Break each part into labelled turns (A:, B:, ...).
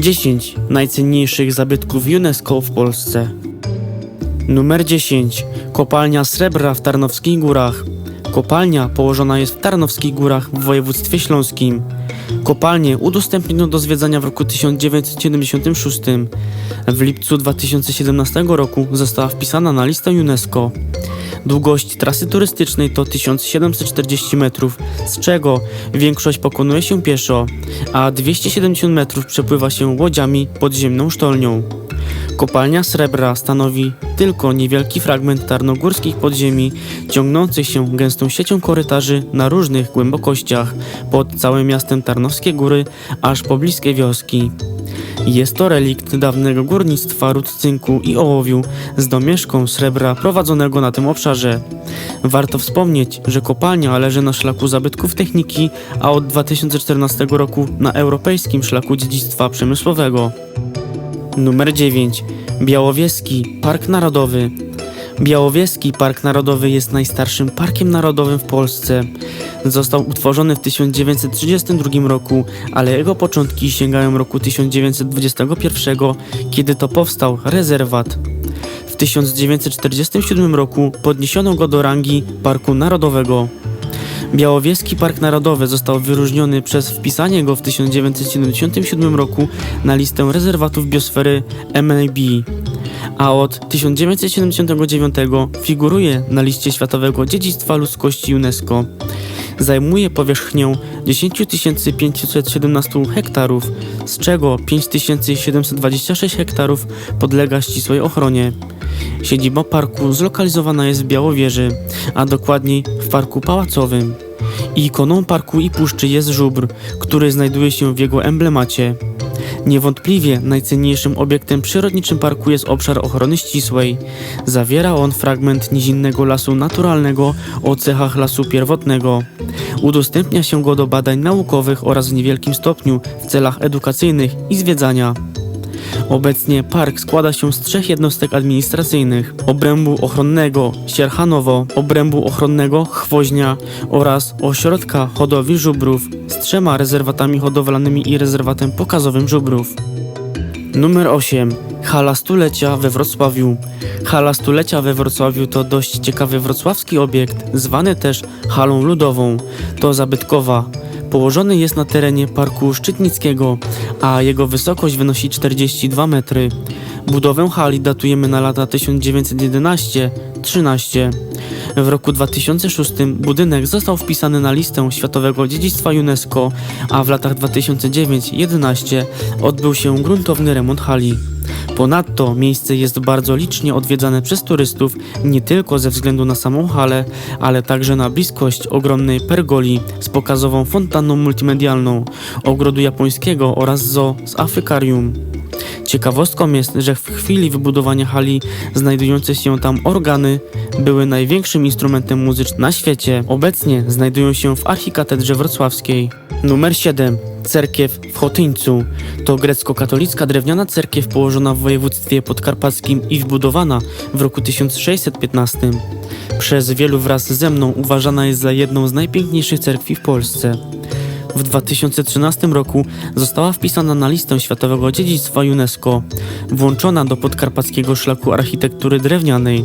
A: 10 najcenniejszych zabytków UNESCO w Polsce. Numer 10. Kopalnia srebra w Tarnowskich Górach. Kopalnia położona jest w Tarnowskich Górach w województwie śląskim. Kopalnię udostępniono do zwiedzania w roku 1976. W lipcu 2017 roku została wpisana na listę UNESCO. Długość trasy turystycznej to 1740 metrów, z czego większość pokonuje się pieszo, a 270 metrów przepływa się łodziami podziemną sztolnią. Kopalnia srebra stanowi tylko niewielki fragment tarnogórskich podziemi, ciągnących się gęstą siecią korytarzy na różnych głębokościach, pod całym miastem Tarnowskie Góry, aż po bliskie wioski. Jest to relikt dawnego górnictwa ród cynku i ołowiu z domieszką srebra prowadzonego na tym obszarze. Warto wspomnieć, że kopalnia leży na szlaku zabytków techniki, a od 2014 roku na europejskim szlaku dziedzictwa przemysłowego. Numer 9. Białowieski Park Narodowy. Białowieski Park Narodowy jest najstarszym parkiem narodowym w Polsce. Został utworzony w 1932 roku, ale jego początki sięgają roku 1921, kiedy to powstał rezerwat. W 1947 roku podniesiono go do rangi Parku Narodowego. Białowieski Park Narodowy został wyróżniony przez wpisanie go w 1977 roku na listę rezerwatów biosfery MLB, a od 1979 figuruje na liście Światowego Dziedzictwa Ludzkości UNESCO. Zajmuje powierzchnię 10 517 hektarów, z czego 5726 hektarów podlega ścisłej ochronie. Siedziba parku zlokalizowana jest w Białowieży, a dokładniej w Parku Pałacowym. Ikoną parku i puszczy jest żubr, który znajduje się w jego emblemacie. Niewątpliwie najcenniejszym obiektem przyrodniczym parku jest obszar ochrony ścisłej. Zawiera on fragment nizinnego lasu naturalnego o cechach lasu pierwotnego. Udostępnia się go do badań naukowych oraz w niewielkim stopniu w celach edukacyjnych i zwiedzania. Obecnie park składa się z trzech jednostek administracyjnych: obrębu ochronnego Sierchanowo, obrębu ochronnego Chwoźnia oraz ośrodka hodowli żubrów z trzema rezerwatami hodowlanymi i rezerwatem pokazowym żubrów. Numer 8. Hala stulecia we Wrocławiu. Hala stulecia we Wrocławiu to dość ciekawy wrocławski obiekt, zwany też halą ludową. To zabytkowa. Położony jest na terenie Parku Szczytnickiego, a jego wysokość wynosi 42 metry. Budowę hali datujemy na lata 1911-13. W roku 2006 budynek został wpisany na listę Światowego Dziedzictwa UNESCO, a w latach 2009-11 odbył się gruntowny remont hali. Ponadto miejsce jest bardzo licznie odwiedzane przez turystów nie tylko ze względu na samą halę, ale także na bliskość ogromnej pergoli z pokazową fontanną multimedialną, ogrodu japońskiego oraz zoo z Afrykarium. Ciekawostką jest, że w chwili wybudowania hali znajdujące się tam organy były największym instrumentem muzycznym na świecie. Obecnie znajdują się w Archikatedrze Wrocławskiej. Numer 7. Cerkiew w Chotyńcu. To grecko-katolicka drewniana cerkiew położona w województwie podkarpackim i wbudowana w roku 1615. Przez wielu wraz ze mną uważana jest za jedną z najpiękniejszych cerkwi w Polsce. W 2013 roku została wpisana na listę Światowego Dziedzictwa UNESCO, włączona do podkarpackiego szlaku architektury drewnianej.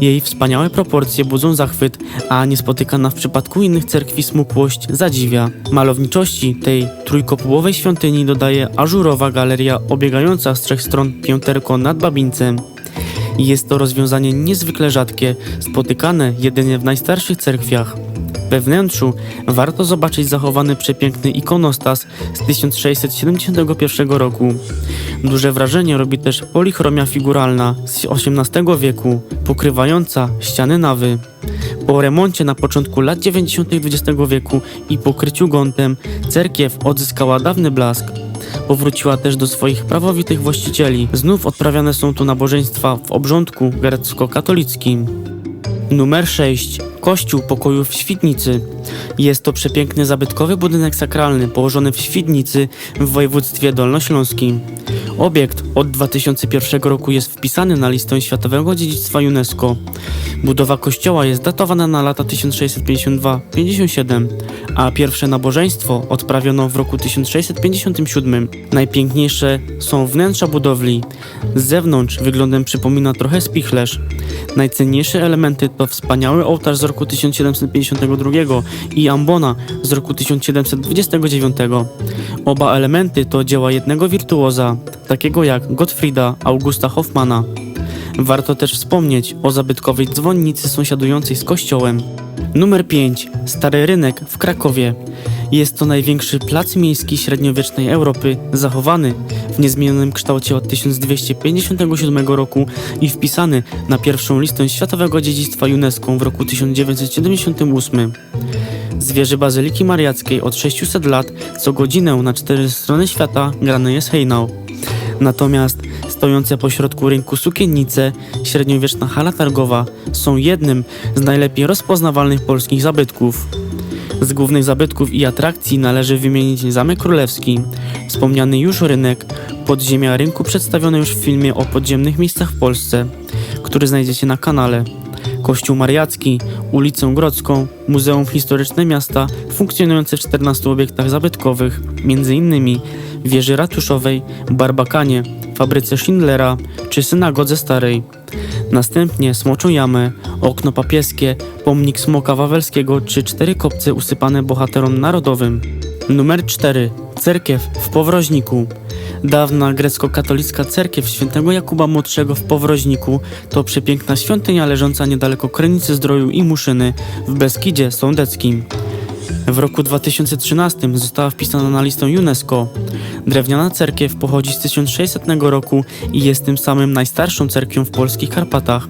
A: Jej wspaniałe proporcje budzą zachwyt, a niespotykana w przypadku innych cerkwi smukłość zadziwia. Malowniczości tej trójkopułowej świątyni dodaje ażurowa galeria obiegająca z trzech stron pięterko nad babińcem. Jest to rozwiązanie niezwykle rzadkie, spotykane jedynie w najstarszych cerkwiach. We wnętrzu warto zobaczyć zachowany przepiękny ikonostas z 1671 roku. Duże wrażenie robi też polichromia figuralna z XVIII wieku, pokrywająca ściany nawy. Po remoncie na początku lat 90. XX wieku i pokryciu gątem, cerkiew odzyskała dawny blask. Powróciła też do swoich prawowitych właścicieli. Znów odprawiane są tu nabożeństwa w obrządku grecko-katolickim. Numer 6. Kościół Pokoju w Świdnicy. Jest to przepiękny zabytkowy budynek sakralny położony w Świdnicy w województwie dolnośląskim. Obiekt od 2001 roku jest wpisany na listę Światowego Dziedzictwa UNESCO. Budowa kościoła jest datowana na lata 1652-57, a pierwsze nabożeństwo odprawiono w roku 1657. Najpiękniejsze są wnętrza budowli. Z zewnątrz wyglądem przypomina trochę spichlerz. Najcenniejsze elementy to wspaniały ołtarz z roku 1752 i ambona z roku 1729. Oba elementy to dzieła jednego wirtuoza, takiego jak Gottfrieda Augusta Hoffmana. Warto też wspomnieć o zabytkowej dzwonnicy sąsiadującej z kościołem. Numer 5. Stary Rynek w Krakowie. Jest to największy plac miejski średniowiecznej Europy, zachowany w niezmienionym kształcie od 1257 roku i wpisany na pierwszą listę Światowego Dziedzictwa UNESCO w roku 1978. Z wieży Bazyliki Mariackiej od 600 lat co godzinę na cztery strony świata grany jest hejnał. Natomiast stojące pośrodku rynku sukiennice, średniowieczna hala targowa są jednym z najlepiej rozpoznawalnych polskich zabytków. Z głównych zabytków i atrakcji należy wymienić Zamek Królewski, wspomniany już rynek, podziemia rynku przedstawione już w filmie o podziemnych miejscach w Polsce, który znajdziecie na kanale. Kościół Mariacki, ulicę Grodzką, Muzeum Historyczne Miasta funkcjonujące w 14 obiektach zabytkowych, m.in. wieży ratuszowej, Barbakanie, fabryce Schindlera czy synagodze starej. Następnie Smoczą Jamę, okno papieskie, pomnik Smoka Wawelskiego czy cztery kopce usypane bohaterom narodowym. Numer 4. Cerkiew w Powroźniku. Dawna grecko-katolicka cerkiew świętego Jakuba Młodszego w Powroźniku to przepiękna świątynia leżąca niedaleko Krynicy Zdroju i Muszyny w Beskidzie Sądeckim. W roku 2013 została wpisana na listę UNESCO. Drewniana cerkiew pochodzi z 1600 roku i jest tym samym najstarszą cerkwią w polskich Karpatach.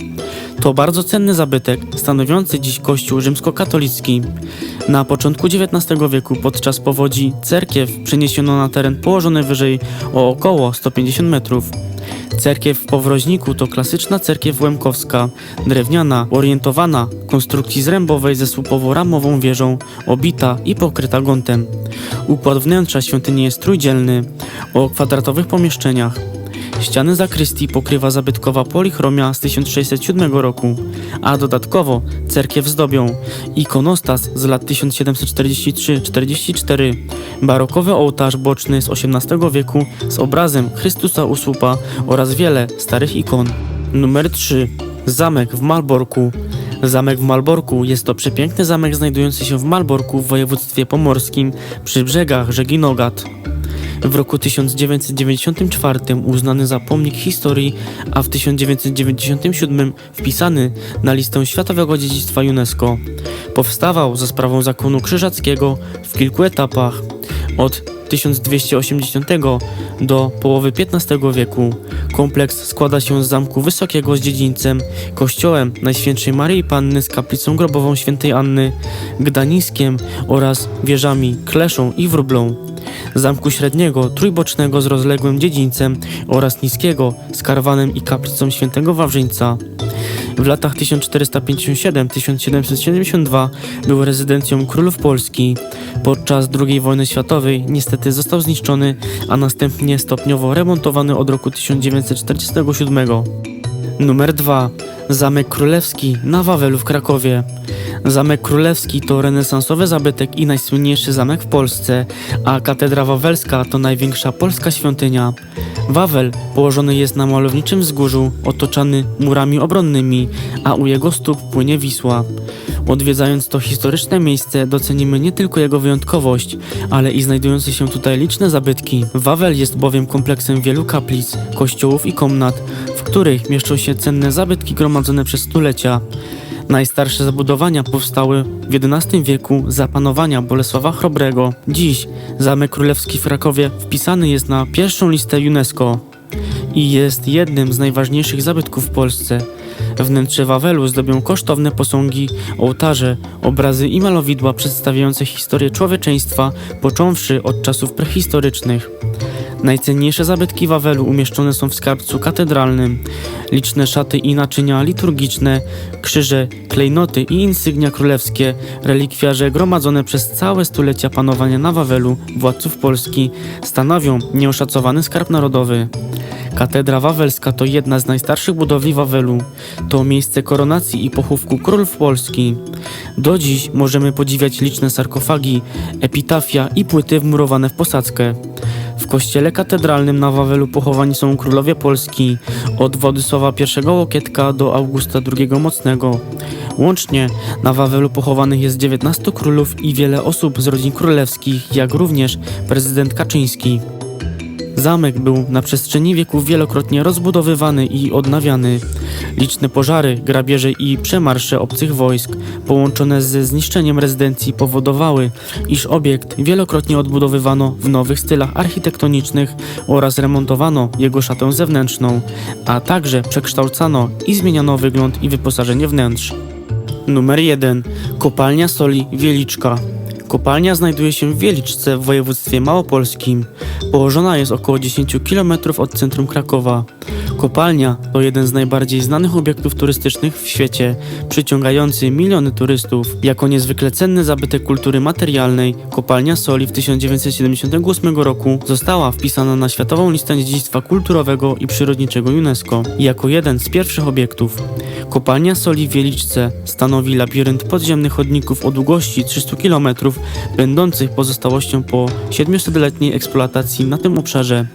A: To bardzo cenny zabytek, stanowiący dziś kościół rzymskokatolicki. Na początku XIX wieku podczas powodzi cerkiew przeniesiono na teren położony wyżej o około 150 metrów. Cerkiew w Powroźniku to klasyczna cerkiew łemkowska, drewniana, orientowana, konstrukcji zrębowej ze słupowo-ramową wieżą, obita i pokryta gontem. Układ wnętrza świątyni jest trójdzielny, o kwadratowych pomieszczeniach. Ściany zakrystii pokrywa zabytkowa polichromia z 1607 roku, a dodatkowo cerkiew zdobią ikonostas z lat 1743-44, barokowy ołtarz boczny z XVIII wieku z obrazem Chrystusa u słupa oraz wiele starych ikon. Numer 3. Zamek w Malborku. Zamek w Malborku jest to przepiękny zamek znajdujący się w Malborku w województwie pomorskim przy brzegach rzeki Nogat. W roku 1994 uznany za pomnik historii, a w 1997 wpisany na listę Światowego Dziedzictwa UNESCO. Powstawał za sprawą zakonu krzyżackiego w kilku etapach. Od 1280 do połowy XV wieku. Kompleks składa się z zamku wysokiego z dziedzińcem, kościołem Najświętszej Maryi Panny z kaplicą grobową świętej Anny, gdaniskiem oraz wieżami kleszą i wróblą zamku średniego, trójbocznego z rozległym dziedzińcem oraz niskiego z karwanem i kaplicą świętego Wawrzyńca. W latach 1457-1772 był rezydencją królów Polski. Podczas II wojny światowej niestety został zniszczony, a następnie stopniowo remontowany od roku 1947. Numer 2. Zamek Królewski na Wawelu w Krakowie. Zamek Królewski to renesansowy zabytek i najsłynniejszy zamek w Polsce, a Katedra Wawelska to największa polska świątynia. Wawel położony jest na malowniczym wzgórzu, otoczony murami obronnymi, a u jego stóp płynie Wisła. Odwiedzając to historyczne miejsce, docenimy nie tylko jego wyjątkowość, ale i znajdujące się tutaj liczne zabytki. Wawel jest bowiem kompleksem wielu kaplic, kościołów i komnat, w których mieszczą się cenne zabytki gromadzone przez stulecia. Najstarsze zabudowania powstały w XI wieku za panowania Bolesława Chrobrego. Dziś Zamek Królewski w Krakowie wpisany jest na pierwszą listę UNESCO i jest jednym z najważniejszych zabytków w Polsce. Wnętrze Wawelu zdobią kosztowne posągi, ołtarze, obrazy i malowidła przedstawiające historię człowieczeństwa, począwszy od czasów prehistorycznych. Najcenniejsze zabytki Wawelu umieszczone są w skarbcu katedralnym. Liczne szaty i naczynia liturgiczne, krzyże, klejnoty i insygnia królewskie, relikwiarze gromadzone przez całe stulecia panowania na Wawelu władców Polski stanowią nieoszacowany skarb narodowy. Katedra Wawelska to jedna z najstarszych budowli Wawelu. To miejsce koronacji i pochówku królów Polski. Do dziś możemy podziwiać liczne sarkofagi, epitafia i płyty wmurowane w posadzkę. W kościele katedralnym na Wawelu pochowani są królowie Polski od Władysława I Łokietka do Augusta II Mocnego. Łącznie na Wawelu pochowanych jest 19 królów i wiele osób z rodzin królewskich, jak również prezydent Kaczyński. Zamek był na przestrzeni wieków wielokrotnie rozbudowywany i odnawiany. Liczne pożary, grabieże i przemarsze obcych wojsk, połączone ze zniszczeniem rezydencji, powodowały, iż obiekt wielokrotnie odbudowywano w nowych stylach architektonicznych oraz remontowano jego szatę zewnętrzną, a także przekształcano i zmieniano wygląd i wyposażenie wnętrz. Numer 1. Kopalnia soli Wieliczka. Kopalnia znajduje się w Wieliczce w województwie małopolskim. Położona jest około 10 km od centrum Krakowa. Kopalnia to jeden z najbardziej znanych obiektów turystycznych w świecie, przyciągający miliony turystów. Jako niezwykle cenny zabytek kultury materialnej, kopalnia soli w 1978 roku została wpisana na Światową Listę Dziedzictwa Kulturowego i Przyrodniczego UNESCO jako jeden z pierwszych obiektów. Kopalnia soli w Wieliczce stanowi labirynt podziemnych chodników o długości 300 km, będących pozostałością po 700-letniej eksploatacji na tym obszarze.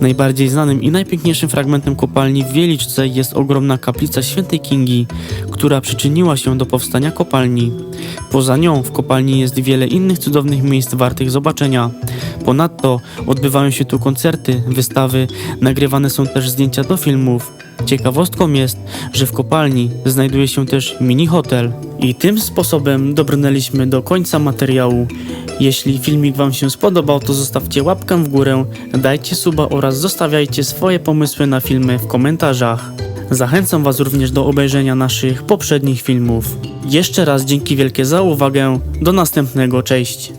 A: Najbardziej znanym i najpiękniejszym fragmentem kopalni w Wieliczce jest ogromna kaplica świętej Kingi, która przyczyniła się do powstania kopalni. Poza nią w kopalni jest wiele innych cudownych miejsc wartych zobaczenia. Ponadto odbywają się tu koncerty, wystawy, nagrywane są też zdjęcia do filmów. Ciekawostką jest, że w kopalni znajduje się też mini hotel. I tym sposobem dobrnęliśmy do końca materiału. Jeśli filmik Wam się spodobał, to zostawcie łapkę w górę, dajcie suba oraz zostawiajcie swoje pomysły na filmy w komentarzach. Zachęcam Was również do obejrzenia naszych poprzednich filmów. Jeszcze raz dzięki wielkie za uwagę. Do następnego, cześć.